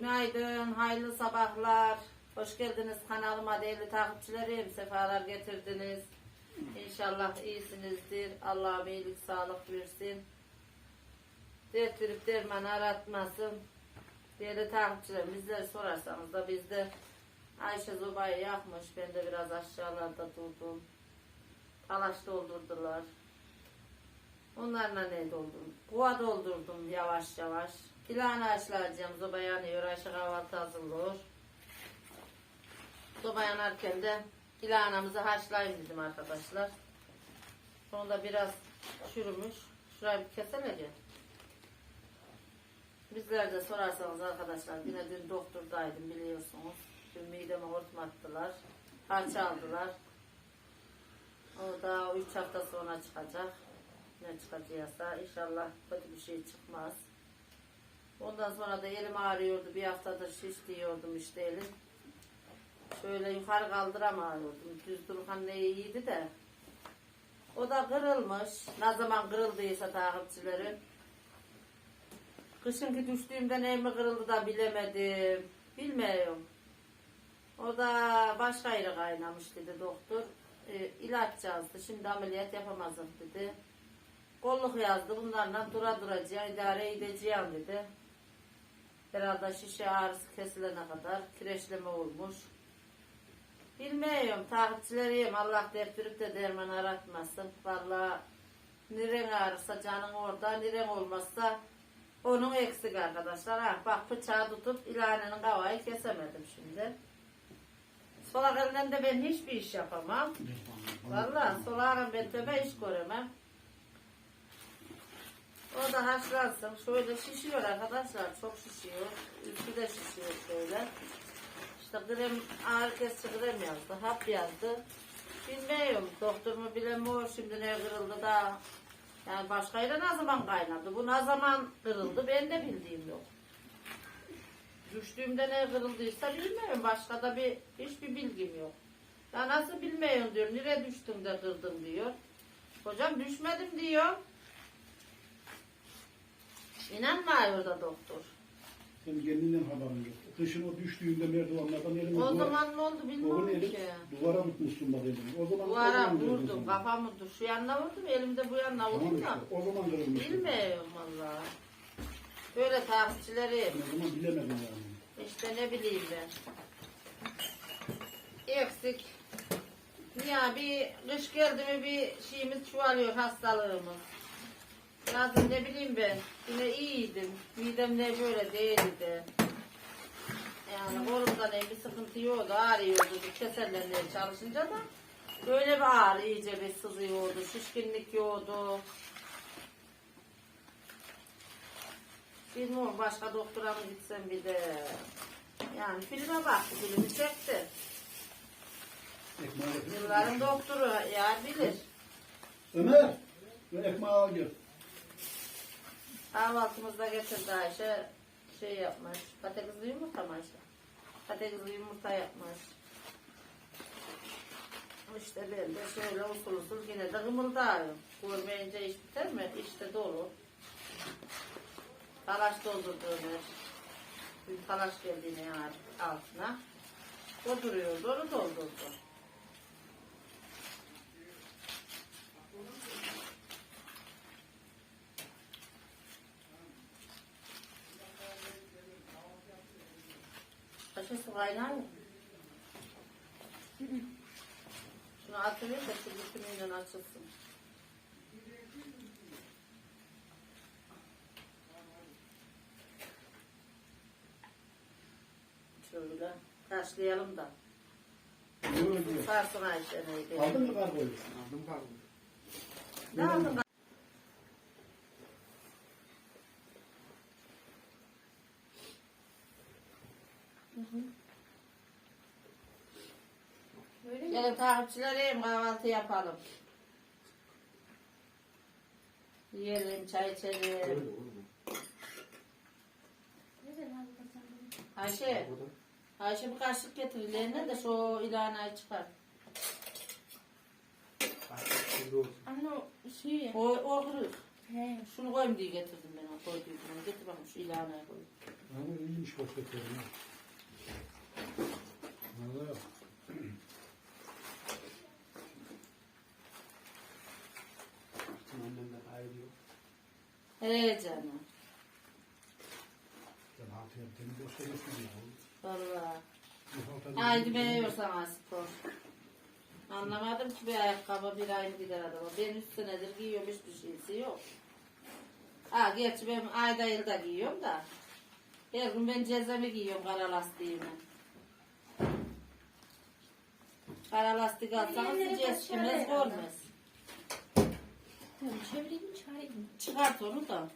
Günaydın, hayırlı sabahlar. Hoş geldiniz kanalıma değerli takipçilerim. Sefalar getirdiniz. İnşallah iyisinizdir. Allah'ım iyilik, sağlık versin. Dert verip derman aratmasın. Değerli takipçilerim bizleri sorarsanız da bizde Ayşe zobayı yakmış. Ben de biraz aşağılarda durdum. Talaş doldurdular. Onlarla ne doldurdum? Kuva doldurdum yavaş yavaş. Pilağını açlayacağım. Zoba yanıyor. Ayşe kahvaltı hazırlıyor. Zoba yanarken de ilağanamızı haşlayayım dedim arkadaşlar. Sonunda biraz çürümüş. Şurayı bir keselim. Bizler de sorarsanız arkadaşlar yine dün doktordaydım biliyorsunuz. Dün mideme hortmattılar. Parça aldılar. O da 3 hafta sonra çıkacak. Ne çıkacaksa inşallah kötü bir şey çıkmaz. Ondan sonra da elim ağrıyordu. Bir haftadır şiş diyordum işte elim. Şöyle yukarı kaldıramıyordum. Düz dururken ne iyiydi de. O da kırılmış. Ne zaman kırıldıysa takipçilerim. Kışınki düştüğümde ne mi kırıldı da bilemedim. Bilmiyorum. O da başka yere kaynamış dedi doktor. E, ilaç yazdı. Şimdi ameliyat yapamazım dedi. Kolluk yazdı. Bunlarla dura duracağım, idare edeceğim dedi. Herhalde şişe ağrısı kesilene kadar kireçleme olmuş. Bilmiyorum takipçileriyim. Allah deptirip de derman aratmasın. Valla niren ağrırsa canın orada, niren olmazsa onun eksik arkadaşlar. Ha, bak bıçağı tutup ilanenin kavayı kesemedim şimdi. Solak elinden de ben hiçbir iş yapamam. Valla solağın ben tebe iş göremem. O da haşlansın. Şöyle şişiyor arkadaşlar. Çok şişiyor. Üstü de şişiyor şöyle. İşte krem, ağrı kesici krem yazdı. Hap yazdı. Bilmiyorum. Doktor mu bilemiyor. Şimdi ne kırıldı da. Yani başka yere ne zaman kaynadı? Bu ne zaman kırıldı? Ben de bildiğim yok. Düştüğümde ne kırıldıysa bilmiyorum. Başka da bir hiçbir bilgim yok. Ya nasıl bilmiyorum diyor. Nereye düştüm de kırdım diyor. Hocam düşmedim diyor. İnanmıyor da doktor. Senin kendinden haberin yok. Kışın o düştüğünde merdivenlerden elimi O zaman ne oldu Oğlum bilmiyorum eli ki. duvara tutmuşsun bak elini. O zaman zaman kırıldın vurdum, sen. kafamı dur. Şu yanına vurdum, elimde bu yanına Tamam vurdum işte. da. O zaman kırılmış. Bilmiyorum valla. Böyle takipçileri O zaman bilemedin yani. işte ne bileyim ben. Eksik. Ya bir kış geldi mi bir şeyimiz çoğalıyor hastalığımız. Yazın ne bileyim ben. Yine iyiydim. Midem ne böyle değildi. Yani kolumda ne bir sıkıntı yoktu. Ağrıyordu. Keserlenmeye çalışınca da. Böyle bir ağrı iyice bir sızıyordu. Şişkinlik yoktu. Bilmiyorum başka doktora mı gitsem bir de. Yani filme baktı, filmi çekti. Ekmeği. Yılların doktoru ya bilir. Ömer! Ve ekmeği al gel. Kahvaltımızda getirdi Ayşe şey yapmış. Patatesli yumurta mı Ayşe? Patatesli yumurta yapmış. İşte ben de şöyle usul usul yine de kımıldağıyorum. Görmeyince iş biter mi? İşte dolu. Talaş doldurdu Ömer. Bir talaş geldi yine yani altına. O duruyordu, onu doldurdu. Ayşe su kaynar mı? Şunu atayım da şu bütünüyle açılsın. Şöyle taşlayalım da. Sarsın Ayşe neydi? Aldın mı kargoyu? Aldım pardon. Ne aldın? Takipçilerim kahvaltı yapalım. Yiyelim, çay içelim. Ayşe. Ayşe bir kaşık getir ilerine de şu ilanayı çıkar. Bak. Anne o şey O, o kırık. He. Şunu koyayım diye getirdim ben. o Koyduydum. Getir bakayım şu ilana koy. Ama iyiymiş köfteklerim. ha. Valla He canım. ben altı yaptığını boşta götürüyorum. Valla. Bu halta Haydi ben yiyorsam spor. Anlamadım ki bir ayakkabı bir ay mı gider adama. Ben üç senedir giyiyorum hiçbir şeysi yok. Ha gerçi ben ayda yılda giyiyorum da. Her gün ben cezemi giyiyorum kara lastiğimi. Kara lastik alsanız hiç eskimez görmez. Tamam çevireyim mi çağırayım mı? Çıkart onu da.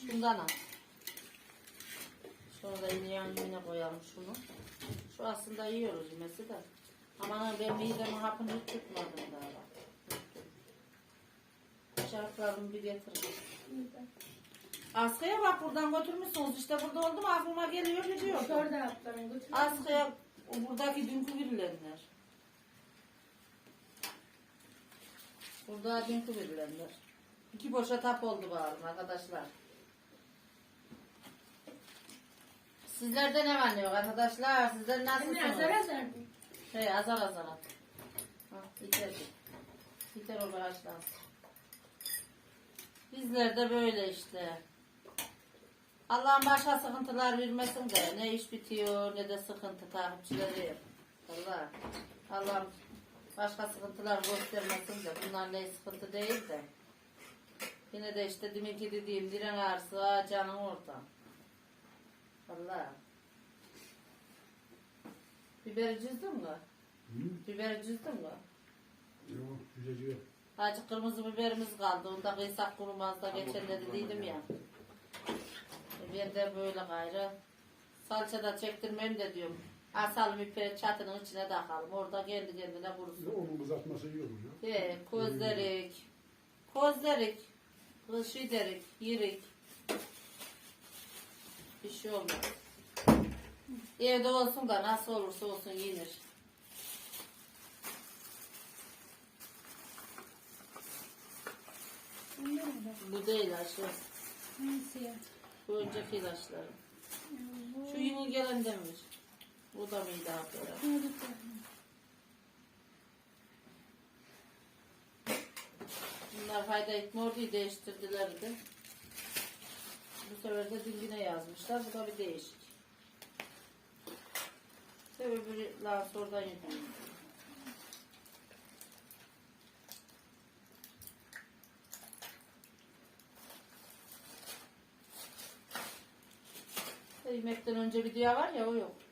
Şundan al. Şunu da yine yan yine koyalım şunu. Şu aslında yiyoruz yemesi de. Aman ben midemin hapını hiç tutmadım daha. bak. Şaraplarımı bir getirdim. Askıya bak buradan götürmüşsünüz. İşte burada oldu mu aklıma geliyor gidiyor. Şurada yaptım. Askıya buradaki dünkü birilenler. Burada dünkü birilenler. İki boşa tap oldu bağırım arkadaşlar. Sizlerde ne var ne yok arkadaşlar? Sizler nasılsınız? Anne azar azar mı? Şey azar azar. Ha, biter. Biter o bağışlansın. Bizler de böyle işte. Allah'ın başka sıkıntılar vermesin de ne iş bitiyor ne de sıkıntı takipçileri. Allah. Allah'ım başka sıkıntılar göstermesin de bunlar ne sıkıntı değil de. Yine de işte deminki dediğim diren ağrısı canın orada. Allah. Biberi cüzdün mü? Hı? Biberi cüzdün mü? Yok, güzelce yok. Hacı kırmızı biberimiz kaldı. Onu da kıysak kurumaz da geçenlerde dediydim ya. Ben de böyle gayrı. Salça da çektirmeyeyim de diyorum. Asalım ipi çatının içine takalım. Orada kendi kendine kurusun. Onun kızartması iyi olur ya. He, közlerik. Közlerik. Kışı derik. Yirik. Bir şey olmaz. Evde olsun da nasıl olursa olsun yenir. Bunlar? Bu değil aşı. Hangisi ya? Bu önceki ilaçları. Şu yeni gelen demiş. Bu da hapları? Bunlar. Fayda diye değiştirdiler de. Bu sefer de diline yazmışlar. Bu da bir değişik. Öbürü lansordan yediğim. Yemekten önce video var ya o yok.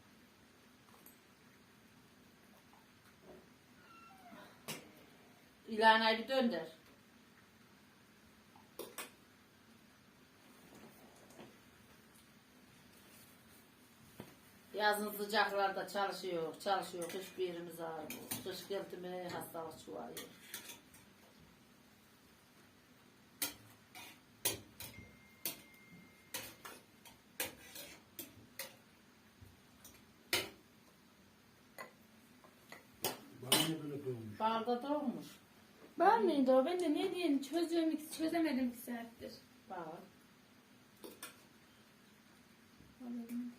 İlanayı bir dönder. Yazın sıcaklarda çalışıyor, çalışıyor. Kış bir yerimiz ağrıyor. Kış geldi mi hastalık çuvalıyor. Bana niye böyle doğmuş? Bağda doğmuş. Var mıydı o? Ben de ne diyeyim çözüyorum, iki- çözemedim iki saattir. Bağ. Alayım.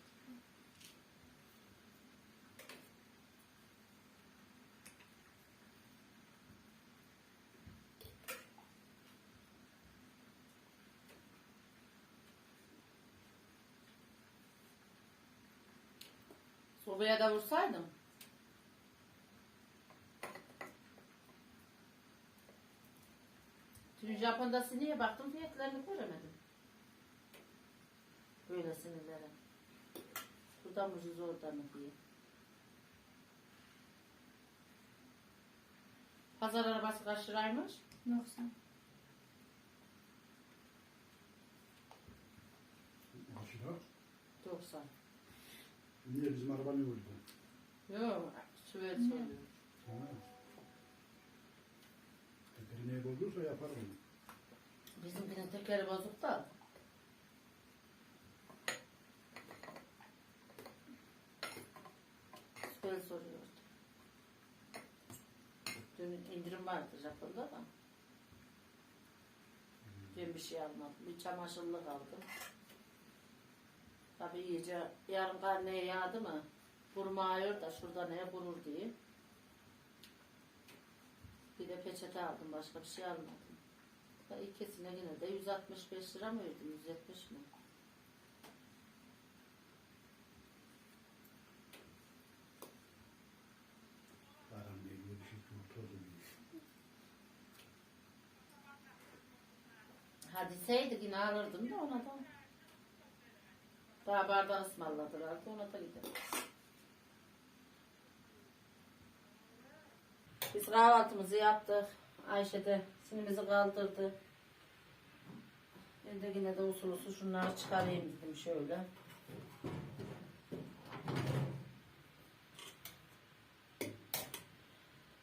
Sobaya da vursaydım. Japon'da sineye baktım fiyatlarını göremedim. Böyle sinirlere. Burada mı ucuz orada mı diye. Pazar arabası kaç liraymış? Yoksa. Aşırı. 90. Niye bizim araba ne vurdu? Yok, süvet soruyor. Ha. Tekeri neye bozduysa yapar onu. Bizimkinin tekeri bozuk da. Süvet soruyor. Dün indirim vardı Japon'da da. Ben bir şey almadım. Bir çamaşırlık aldım. Tabii iyice yarın karneye yağdı mı? Vurmuyor da şurada ne vurur diye. Bir de peçete aldım. Başka bir şey almadım. Da İkisine yine de 165 lira mıydı? 170 mi? Param diye görüşüp oturdum. Hadi seydik yine alırdım da ona da. Daha bardağı ısmarladılar da ona da gidelim. Biz kahvaltımızı yaptık. Ayşe de sinimizi kaldırdı. Ben de yine de usul usul şunları çıkarayım dedim şöyle.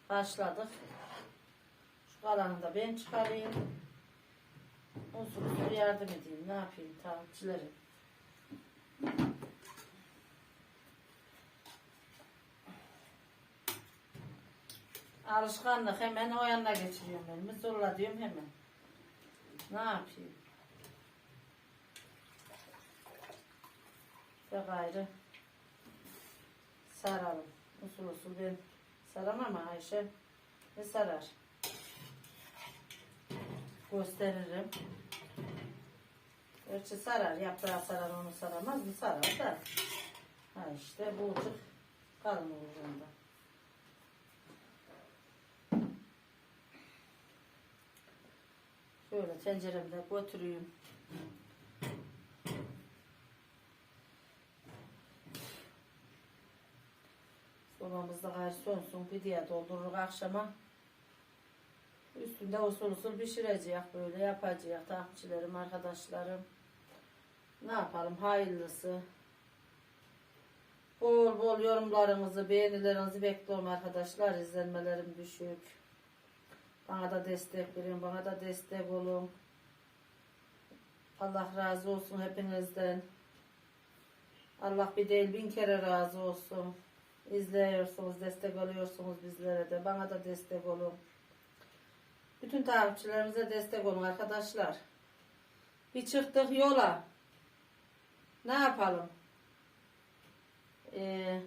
Başladık. Şu kalanı da ben çıkarayım. Usul usul yardım edeyim. Ne yapayım takipçilerim. Alışkanlık hemen o yanına geçiriyorum ben. Zorla diyorum hemen. Ne yapayım? Ve gayrı saralım. Usul usul ben saramam ama Ayşe ne sarar? Gösteririm. Gerçi sarar. Yaprağı sarar onu saramaz mı? Sarar da. Ha işte bu kalın ucunda. Şöyle tenceremde götüreyim. Sobamızda gayrı sönsün. Bir diye doldururuz akşama. Üstünde usul usul pişireceğiz böyle yapacağız takipçilerim arkadaşlarım. Ne yapalım hayırlısı. Bol bol yorumlarınızı beğenilerinizi bekliyorum arkadaşlar. İzlenmelerim düşük. Bana da destek verin bana da destek olun. Allah razı olsun hepinizden. Allah bir değil bin kere razı olsun. İzliyorsunuz, destek oluyorsunuz bizlere de. Bana da destek olun. Bütün takipçilerimize destek olun arkadaşlar. Bir çıktık yola. Ne yapalım? Ee,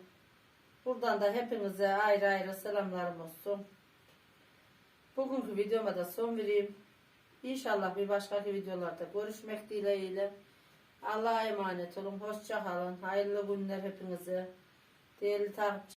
buradan da hepinize ayrı ayrı selamlarım olsun. Bugünkü videoma da son vereyim. İnşallah bir başka videolarda görüşmek dileğiyle. Allah'a emanet olun. Hoşça kalın. Hayırlı günler hepinize. Değerli takipçiler.